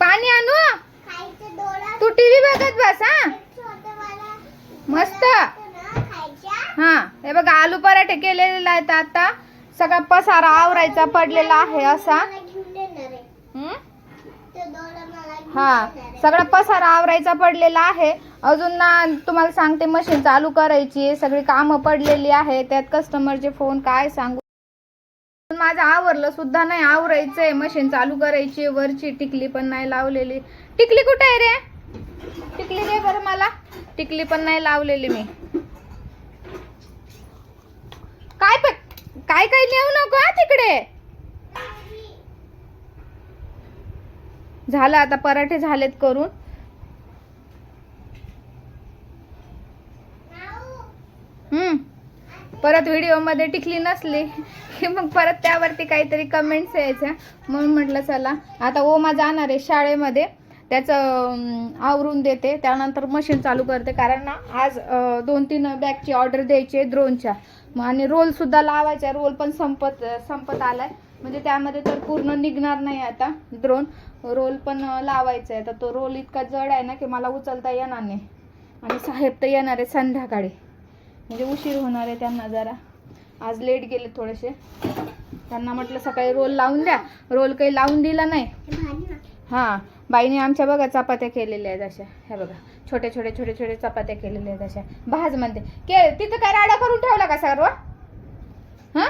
पाणी आणू? तू टीव्ही बघत बस हा? मस्त. हा हे बघा आलू पराठे केलेले आहेत आता. सगळा पसारा आवरायचा पडलेला आहे असा? हा सगळा पसारा आवरायचा पडलेला आहे. अजून ना तुम्हाला सांगते मशीन चालू करायची सगळी कामं पडलेली आहे. त्यात कस्टमरचे फोन काय सांगू? माझं आवरलं सुद्धा नाही. आवरायचंय. मशीन चालू करायची. वरची टिकली पण नाही लावलेली. टिकली कुठे आहे रे? टिकली दे बरं मला. टिकली पण नाही लावलेली मी. काय काय काय नेऊ नको तिकडे. झालं आता पराठे झालेत करून. परत व्हिडिओमध्ये टिकली नसली की मग परत त्यावरती काहीतरी कमेंट्स यायच्या. म्हणून म्हटलं चला आता ओमा जाणार आहे शाळेमध्ये. त्याचं आवरून देते. त्यानंतर मशीन चालू करते. कारण ना आज दोन तीन बॅगची ऑर्डर द्यायची आहे ड्रोनच्या मग आणि रोलसुद्धा लावायचा. रोल पण संपत संपत आलाय. म्हणजे त्यामध्ये तर पूर्ण निघणार नाही आता ड्रोन रोल पण लावायचा आहे. तर तो रोल इतका जड आहे ना की मला उचलता येणार नाही. आणि साहेब तर येणार आहे संध्याकाळी. म्हणजे उशीर होणार आहे त्यांना जरा. आज लेट गेले थोडेसे. त्यांना म्हटलं सकाळी रोल लावून द्या. रोल काही लावून दिला नाही. हां बाईने आमच्या बघा चपात्या केलेल्या आहेत अशा. ह्या बघा छोटे छोटे छोटे छोटे चपात्या केलेल्या आहेत अशा. भाज म्हणते. के तिथं काय राडा करून ठेवला का सर्व? हां?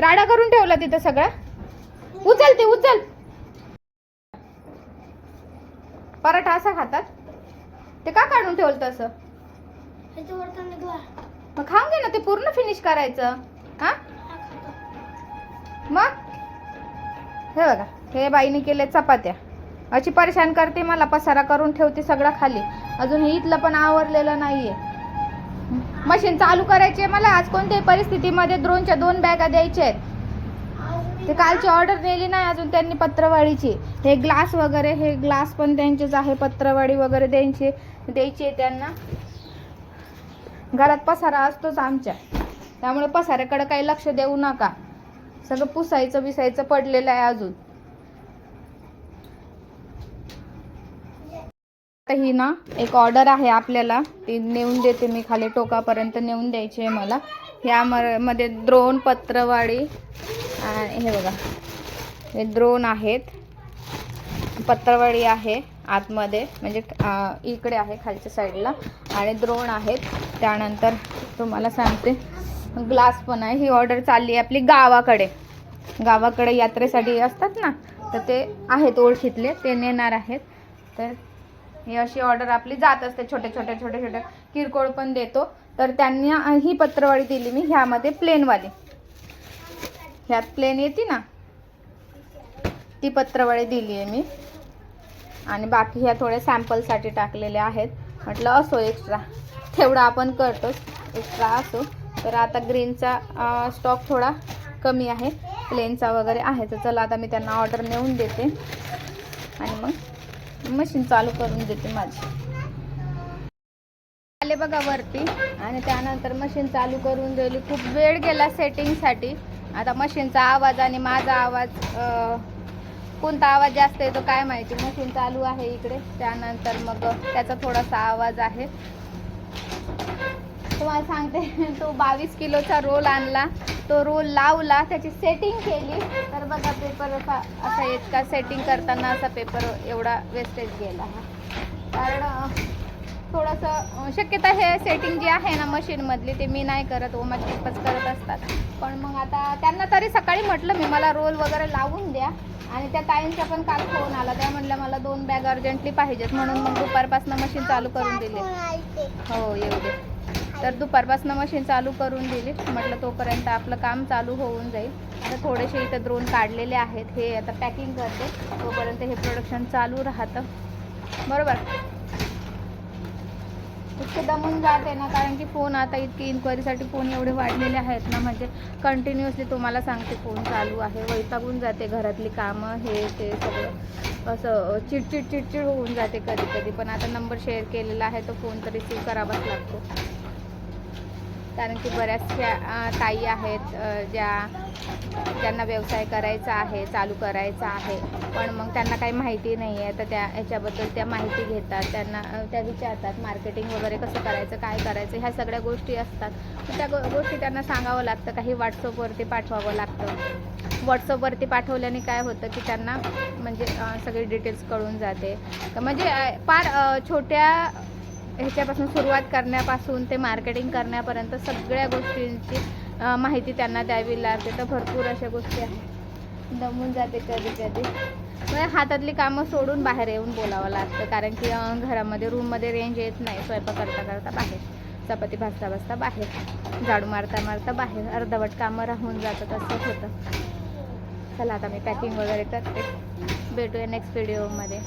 राडा करून ठेवला तिथं सगळं? उचल ते उचल. पराठा असा खातात. ते का काढून ठेवलं तसं? मग खाऊन घे ना ते पूर्ण फिनिश करायचं. हा? मग? हे बघा हे बाईने केले चपात्या. अशी परेशान करते मला पसारा करून ठेवते सगळं खाली. अजून हे इथलं पण आवरलेलं नाहीये. मशीन चालू करायची आहे मला आज कोणत्याही परिस्थितीमध्ये द्रोणच्या दोन बॅगा द्यायच्या आहेत. ते कालची ऑर्डर नेली नाही अजून त्यांनी पत्रवाडीची हे ग्लास वगैरे हे ग्लास पण त्यांचेच आहे पत्रवाडी वगैरे द्यायची द्यायची आहे त्यांना. घरात पसारा असतोच आमच्या. त्यामुळे पसाऱ्याकडे काही लक्ष देऊ नका. सगळं पुसायचं बिसायचं पडलेलं आहे अजून. ही ना एक ऑर्डर आहे आपल्याला. ती नेऊन देते मी खाली. टोकापर्यंत नेऊन द्यायची आहे मला. ह्या मध्ये द्रोण पत्रवाडी आणि हे बघा. हे द्रोण आहेत. पत्रवाडी आहे आतमध्ये. म्हणजे इकडे आहे खालच्या साईडला आणि द्रोण आहेत. त्यानंतर तुम्हाला सांगते ग्लास पण आहे. ही ऑर्डर चालली आहे आपली गावाकडे. गावाकडे यात्रेसाठी असतात ना तर ते आहेत ओळखीतले ते नेणार आहेत. तर ही अशी ऑर्डर आपली जात असते छोटे छोटे छोटे छोटे. किरकोळ पण देतो. तर त्यांनी ही पत्रवाळी दिली मी ह्यामध्ये प्लेनवाली ह्यात प्लेन येते ना ती पत्रवाळी दिली आहे मी. आणि बाकी ह्या थोड्या सॅम्पलसाठी टाकलेल्या आहेत. म्हटलं असो एक्स्ट्रा तेवढा आपण करतोच. एक्स्ट्रा असो. तर आता ग्रीनचा स्टॉक थोडा कमी आहे. प्लेनचा वगैरे आहे. तर चला आता मी त्यांना ऑर्डर नेऊन देते. आणि मग मशीन चालू करून देते माझी. आले बघा वरती. आणि त्यानंतर मशीन चालू करून दिली. खूप वेळ गेला सेटिंगसाठी आता मशीनचा आवाज आणि माझा आवाज कोणता आवाज जास्त येतो काय माहिती. मशीन चालू आहे इकडे. त्यानंतर मग त्याचा थोडासा आवाज आहे. तुम्हाला सांगते तो बावीस किलोचा रोल आणला. तो रोल लावला त्याची सेटिंग केली. तर बघा पेपर असा असा इतका सेटिंग करताना असा पेपर एवढा वेस्टेज गेला. हा कारण थोडंसं शक्यता हे सेटिंग जी आहे ना मशीनमधली ते मी नाही करत ओमाचे पप्पाच करत असतात. पण मग आता त्यांना तरी सकाळी म्हटलं मी मला रोल वगैरे लावून द्या. आणि त्या ताईंचा पण काल फोन आला. त्या म्हटल्या मला दोन बॅग अर्जंटली पाहिजेत. म्हणून मग दुपारपासून मशीन चालू करून दिली. हो येऊ दे. तर दुपारपासून मशीन चालू करून दिली. म्हटलं तोपर्यंत आपलं काम चालू होऊन जाईल. आता थोडेसे इथं द्रोण काढलेले आहेत. हे आता पॅकिंग करते. तोपर्यंत हे प्रोडक्शन चालू राहतं. बरोबर? इतके दमून जाते ना कारण की फोन आता इतकी इन्क्वायरीसाठी फोन एवढे वाढलेले आहेत ना म्हणजे कंटिन्युअसली तुम्हाला सांगते फोन चालू आहे. वैतागून जाते घरातली कामं हे ते सगळं. असं चिडचिड चिडचिड होऊन जाते कधी कधी पण आता नंबर शेअर केलेला आहे तो फोन तर रिसीव करावाच लागतो. कारण की बऱ्याचशा ताई आहेत ज्या त्यांना व्यवसाय करायचा आहे चालू करायचा आहे. पण मग त्यांना काही माहिती नाही आहे तर त्या याच्याबद्दल त्या माहिती घेतात. त्यांना त्या विचारतात मार्केटिंग वगैरे कसं करायचं काय करायचं ह्या सगळ्या गोष्टी असतात. त्या गो- गोष्टी त्यांना सांगावं लागतं. काही व्हॉट्सअपवरती पाठवावं लागतं. व्हॉट्सअपवरती पाठवल्याने काय होतं की त्यांना म्हणजे सगळी डिटेल्स कळून जाते. तर म्हणजे फार छोट्या ह्याच्यापासून सुरुवात करण्यापासून ते मार्केटिंग करण्यापर्यंत सगळ्या गोष्टींची माहिती त्यांना द्यावी लागते. तर भरपूर अशा गोष्टी आहेत. दमून जाते कधी कधी. म्हणजे हातातली कामं सोडून बाहेर येऊन बोलावं लागतं. कारण की घरामध्ये रूममध्ये रेंज येत नाही. स्वयंपाक करता करता बाहेर. चपाती भाजता भाजता बाहेर. झाडू मारता मारता बाहेर. अर्धवट कामं राहून जातात. असं होतं. चला आता मी पॅकिंग वगैरे करते. भेटूया नेक्स्ट व्हिडिओमध्ये